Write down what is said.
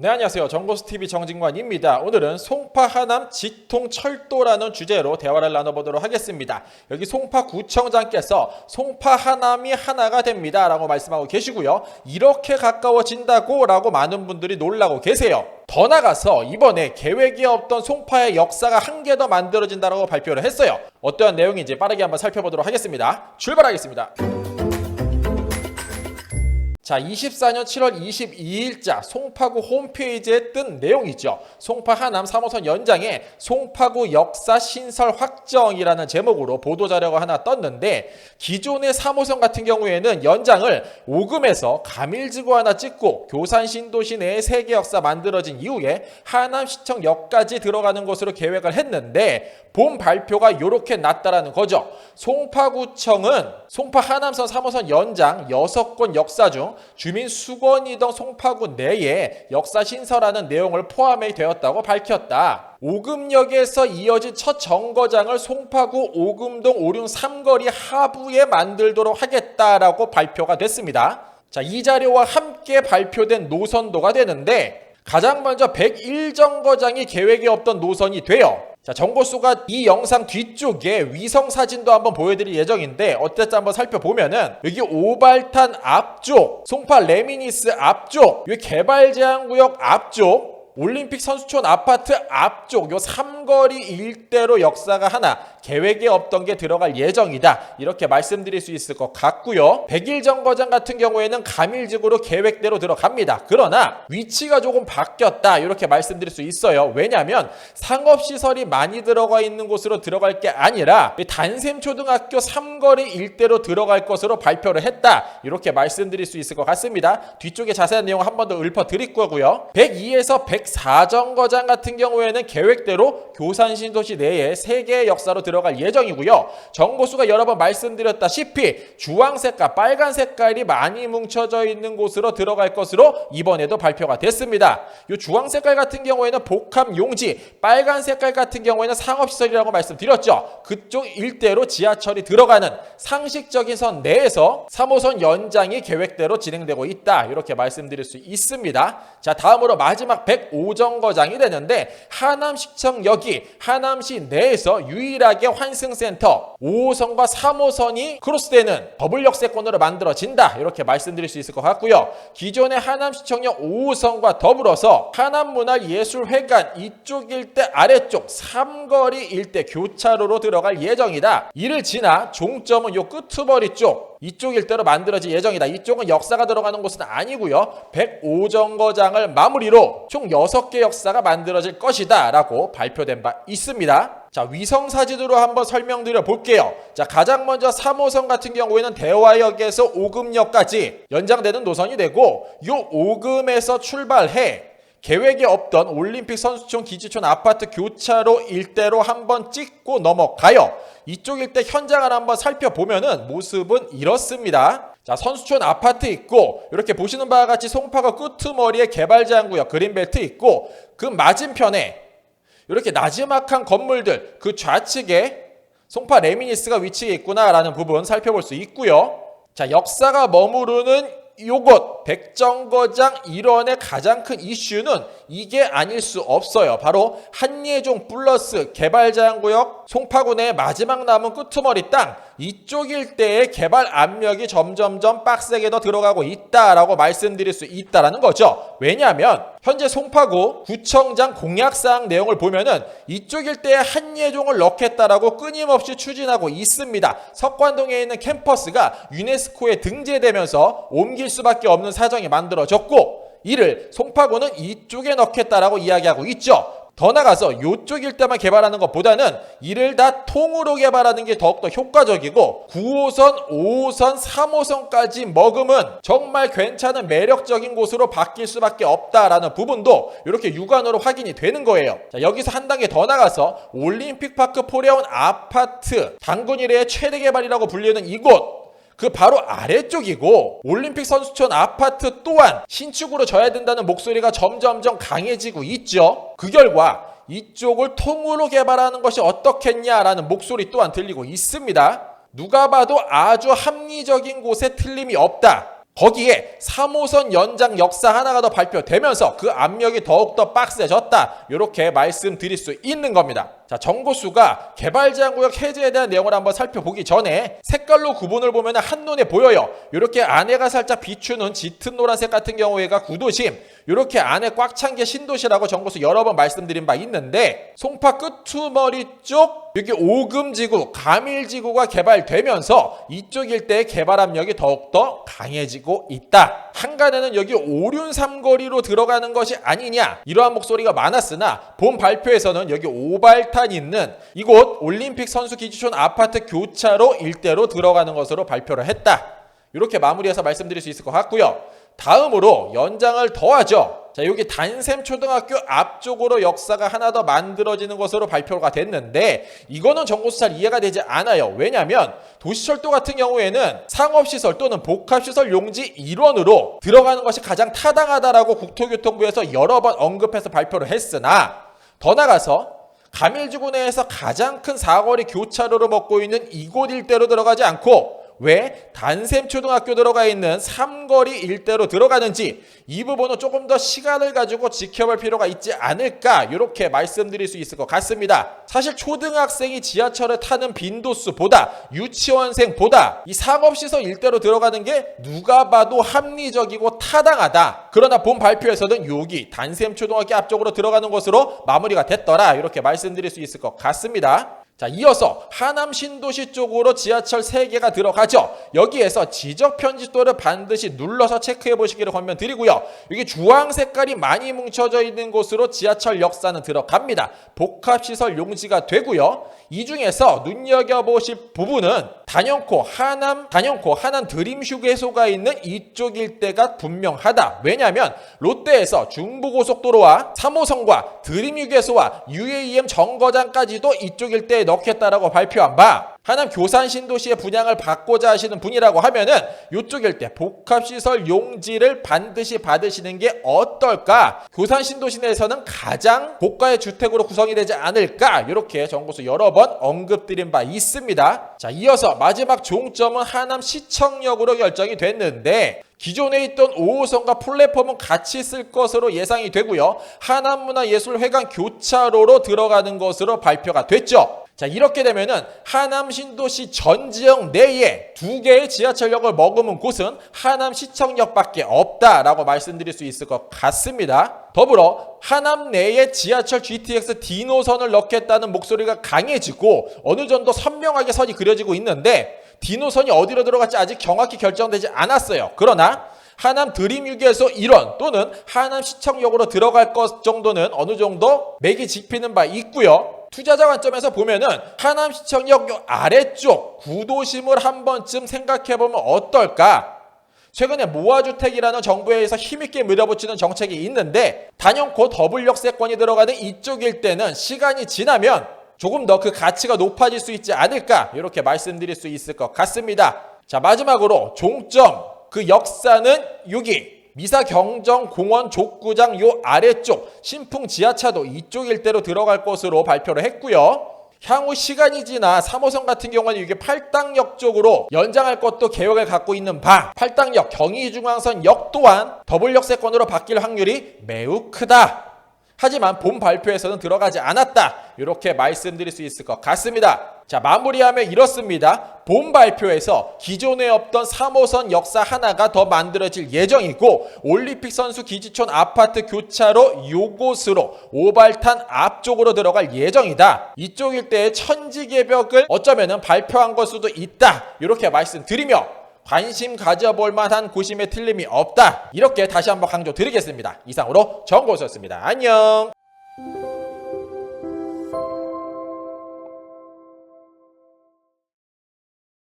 네 안녕하세요. 정보스TV 정진관입니다. 오늘은 송파 하남 지통철도라는 주제로 대화를 나눠보도록 하겠습니다. 여기 송파구청장께서 송파 하남이 하나가 됩니다 라고 말씀하고 계시고요. 이렇게 가까워진다고 라고 많은 분들이 놀라고 계세요. 더 나가서 이번에 계획이 없던 송파의 역사가 한 개 더 만들어진다라고 발표를 했어요. 어떠한 내용인지 빠르게 한번 살펴보도록 하겠습니다. 출발하겠습니다 자, 24년 7월 22일자 송파구 홈페이지에 뜬 내용이죠. 송파 하남 3호선 연장에 송파구 역사 신설 확정이라는 제목으로 보도자료가 하나 떴는데 기존의 3호선 같은 경우에는 연장을 오금에서 가밀지구 하나 찍고 교산 신도시 내에 세계 역사 만들어진 이후에 하남시청 역까지 들어가는 것으로 계획을 했는데 본 발표가 이렇게 났다라는 거죠. 송파구청은 송파 하남선 3호선 연장 6건 역사 중 주민 수건이던 송파구 내에 역사 신설하는 내용을 포함이 되었다고 밝혔다. 오금역에서 이어진 첫 정거장을 송파구 오금동 오륜 삼거리 하부에 만들도록 하겠다라고 발표가 됐습니다. 자, 이 자료와 함께 발표된 노선도가 되는데 가장 먼저 101정거장이 계획이 없던 노선이 돼요. 자, 정보수가 이 영상 뒤쪽에 위성 사진도 한번 보여드릴 예정인데 어땠지 한번 살펴보면은 여기 오발탄 앞쪽, 송파 레미니스 앞쪽, 여기 개발 제한 구역 앞쪽 올림픽 선수촌 아파트 앞쪽 요 삼거리 일대로 역사가 하나 계획에 없던 게 들어갈 예정이다. 이렇게 말씀드릴 수 있을 것 같고요. 100일 정거장 같은 경우에는 가밀지구로 계획대로 들어갑니다. 그러나 위치가 조금 바뀌었다. 이렇게 말씀드릴 수 있어요. 왜냐하면 상업시설이 많이 들어가 있는 곳으로 들어갈 게 아니라 단샘초등학교 삼거리 일대로 들어갈 것으로 발표를 했다. 이렇게 말씀드릴 수 있을 것 같습니다. 뒤쪽에 자세한 내용 한 번 더 읊어드릴 거고요. 102에서 104정거장 같은 경우에는 계획대로 교산 신도시 내에 세 개의 역사로 들어갈 예정이고요. 정보수가 여러 번 말씀드렸다시피 주황 색깔, 빨간 색깔이 많이 뭉쳐져 있는 곳으로 들어갈 것으로 이번에도 발표가 됐습니다. 이 주황 색깔 같은 경우에는 복합 용지, 빨간 색깔 같은 경우에는 상업시설이라고 말씀드렸죠. 그쪽 일대로 지하철이 들어가는 상식적인 선 내에서 3호선 연장이 계획대로 진행되고 있다. 이렇게 말씀드릴 수 있습니다. 자, 다음으로 마지막 105정거장이 되는데 하남시청역이 하남시 내에서 유일하게 환승센터 5호선과 3호선이 크로스되는 더블 역세권으로 만들어진다 이렇게 말씀드릴 수 있을 것 같고요 기존의 하남시청역 5호선과 더불어서 하남문화예술회관 이쪽 일대 아래쪽 삼거리 일대 교차로로 들어갈 예정이다 이를 지나 종점은 요 끄트머리 쪽 이쪽 일대로 만들어질 예정이다. 이쪽은 역사가 들어가는 곳은 아니고요. 105정거장을 마무리로 총 6개 역사가 만들어질 것이다 라고 발표 된 바 있습니다. 자, 위성 사진으로 한번 설명드려 볼게요. 자, 가장 먼저 3호선 같은 경우에는 대화역에서 오금역까지 연장되는 노선이 되고 요 오금에서 출발해 계획이 없던 올림픽 선수촌 기지촌 아파트 교차로 일대로 한번 찍고 넘어가요. 이쪽 일대 현장을 한번 살펴보면은 모습은 이렇습니다. 자, 선수촌 아파트 있고 이렇게 보시는 바와 같이 송파구 끄트머리에 개발 제한구역 그린벨트 있고 그 맞은편에 이렇게 나지막한 건물들 그 좌측에 송파 레미니스가 위치해 있구나라는 부분 살펴볼 수 있고요. 자, 역사가 머무르는 요것 백정거장 일원의 가장 큰 이슈는 이게 아닐 수 없어요. 바로 한예종 플러스 개발자양구역 송파구 내 마지막 남은 끄트머리 땅 이쪽 일대의 개발 압력이 점점점 빡세게 더 들어가고 있다라고 말씀드릴 수 있다라는 거죠. 왜냐하면 현재 송파구 구청장 공약사항 내용을 보면은 이쪽 일대에 한예종을 넣겠다라고 끊임없이 추진하고 있습니다. 석관동에 있는 캠퍼스가 유네스코에 등재되면서 옮길 수밖에 없는 사정이 만들어졌고 이를 송파구는 이쪽에 넣겠다라고 이야기하고 있죠. 더 나가서 이쪽 일대만 개발하는 것보다는 이를 다 통으로 개발하는 게 더욱더 효과적이고 9호선, 5호선, 3호선까지 먹으면 정말 괜찮은 매력적인 곳으로 바뀔 수밖에 없다라는 부분도 이렇게 육안으로 확인이 되는 거예요. 자, 여기서 한 단계 더 나가서 올림픽파크 포레온 아파트 당군 이래의 최대 개발이라고 불리는 이곳 그 바로 아래쪽이고 올림픽 선수촌 아파트 또한 신축으로 져야 된다는 목소리가 점점점 강해지고 있죠. 그 결과 이쪽을 통으로 개발하는 것이 어떻겠냐라는 목소리 또한 들리고 있습니다. 누가 봐도 아주 합리적인 곳에 틀림이 없다. 거기에 3호선 연장 역사 하나가 더 발표되면서 그 압력이 더욱더 빡세졌다. 이렇게 말씀드릴 수 있는 겁니다. 자, 정보수가 개발 제한구역 해제에 대한 내용을 한번 살펴보기 전에 색깔로 구분을 보면 한눈에 보여요. 이렇게 안에가 살짝 비추는 짙은 노란색 같은 경우에가 구도심, 이렇게 안에 꽉 찬 게 신도시라고 정보수 여러 번 말씀드린 바 있는데 송파 끄트머리 쪽 여기 오금지구, 가밀지구가 개발되면서 이쪽 일대의 개발 압력이 더욱더 강해지고 있다. 한간에는 여기 오륜 삼거리로 들어가는 것이 아니냐 이러한 목소리가 많았으나 본 발표에서는 여기 오발 탄 있는 이곳 올림픽 선수 기지촌 아파트 교차로 일대로 들어가는 것으로 발표를 했다. 이렇게 마무리해서 말씀드릴 수 있을 것 같고요. 다음으로 연장을 더하죠. 자, 여기 단샘 초등학교 앞쪽으로 역사가 하나 더 만들어지는 것으로 발표가 됐는데 이거는 정보수 잘 이해가 되지 않아요. 왜냐하면 도시철도 같은 경우에는 상업시설 또는 복합시설 용지 일원으로 들어가는 것이 가장 타당하다라고 국토교통부에서 여러 번 언급해서 발표를 했으나 더 나가서 가밀지구 내에서 가장 큰 사거리 교차로를 먹고 있는 이곳 일대로 들어가지 않고 왜 단샘 초등학교 들어가 있는 삼거리 일대로 들어가는지 이 부분은 조금 더 시간을 가지고 지켜볼 필요가 있지 않을까 이렇게 말씀드릴 수 있을 것 같습니다. 사실 초등학생이 지하철을 타는 빈도수보다 유치원생보다 이 상업시설 일대로 들어가는 게 누가 봐도 합리적이고 타당하다. 그러나 본 발표에서는 여기 단샘 초등학교 앞쪽으로 들어가는 것으로 마무리가 됐더라 이렇게 말씀드릴 수 있을 것 같습니다. 자, 이어서 하남 신도시 쪽으로 지하철 3개가 들어가죠. 여기에서 지적 편집도를 반드시 눌러서 체크해 보시기를 권면드리고요. 여기 주황 색깔이 많이 뭉쳐져 있는 곳으로 지하철 역사는 들어갑니다. 복합시설 용지가 되고요. 이 중에서 눈여겨보실 부분은 단연코 하남, 단연코 하남 드림 휴게소가 있는 이쪽 일대가 분명하다. 왜냐하면 롯데에서 중부고속도로와 3호선과 드림 휴게소와 UAM 정거장까지도 이쪽 일대에 넣겠다라고 발표한 바 하남 교산 신도시의 분양을 받고자 하시는 분이라고 하면은 이쪽 일대 복합시설 용지를 반드시 받으시는 게 어떨까? 교산 신도시 내에서는 가장 고가의 주택으로 구성이 되지 않을까? 이렇게 정부수 여러 번 언급드린 바 있습니다. 자, 이어서 마지막 종점은 하남 시청역으로 결정이 됐는데 기존에 있던 5호선과 플랫폼은 같이 쓸 것으로 예상이 되고요. 하남문화예술회관 교차로로 들어가는 것으로 발표가 됐죠. 자, 이렇게 되면은 하남 신도시 전 지역 내에 두 개의 지하철역을 머금은 곳은 하남 시청역밖에 없다라고 말씀드릴 수 있을 것 같습니다. 더불어 하남 내에 지하철 GTX D 노선을 넣겠다는 목소리가 강해지고 어느 정도 선명하게 선이 그려지고 있는데 D 노선이 어디로 들어갈지 아직 정확히 결정되지 않았어요. 그러나 하남 드림유기에서 일원 또는 하남 시청역으로 들어갈 것 정도는 어느 정도 맥이 짚히는 바 있고요. 투자자 관점에서 보면은 하남 시청역 요 아래쪽 구도심을 한 번쯤 생각해 보면 어떨까? 최근에 모아주택이라는 정부에서 힘있게 밀어붙이는 정책이 있는데 단연코 더블 역세권이 들어가는 이쪽일 때는 시간이 지나면 조금 더 그 가치가 높아질 수 있지 않을까 이렇게 말씀드릴 수 있을 것 같습니다. 자 마지막으로 종점 그 역사는 여기 미사 경정 공원 족구장 요 아래쪽 신풍 지하차도 이쪽 일대로 들어갈 것으로 발표를 했고요. 향후 시간이 지나 3호선 같은 경우는 이게 팔당역 쪽으로 연장할 것도 계획을 갖고 있는 바 팔당역 경의중앙선 역 또한 더블 역세권으로 바뀔 확률이 매우 크다. 하지만 본 발표에서는 들어가지 않았다. 이렇게 말씀드릴 수 있을 것 같습니다. 자, 마무리하면 이렇습니다. 본 발표에서 기존에 없던 3호선 역사 하나가 더 만들어질 예정이고 올림픽 선수 기지촌 아파트 교차로 요곳으로 오발탄 앞쪽으로 들어갈 예정이다. 이쪽 일대의 천지 개벽을 어쩌면은 발표한 걸 수도 있다. 이렇게 말씀드리며 관심 가져볼 만한 고심에 틀림이 없다. 이렇게 다시 한번 강조드리겠습니다. 이상으로 정고수였습니다. 안녕.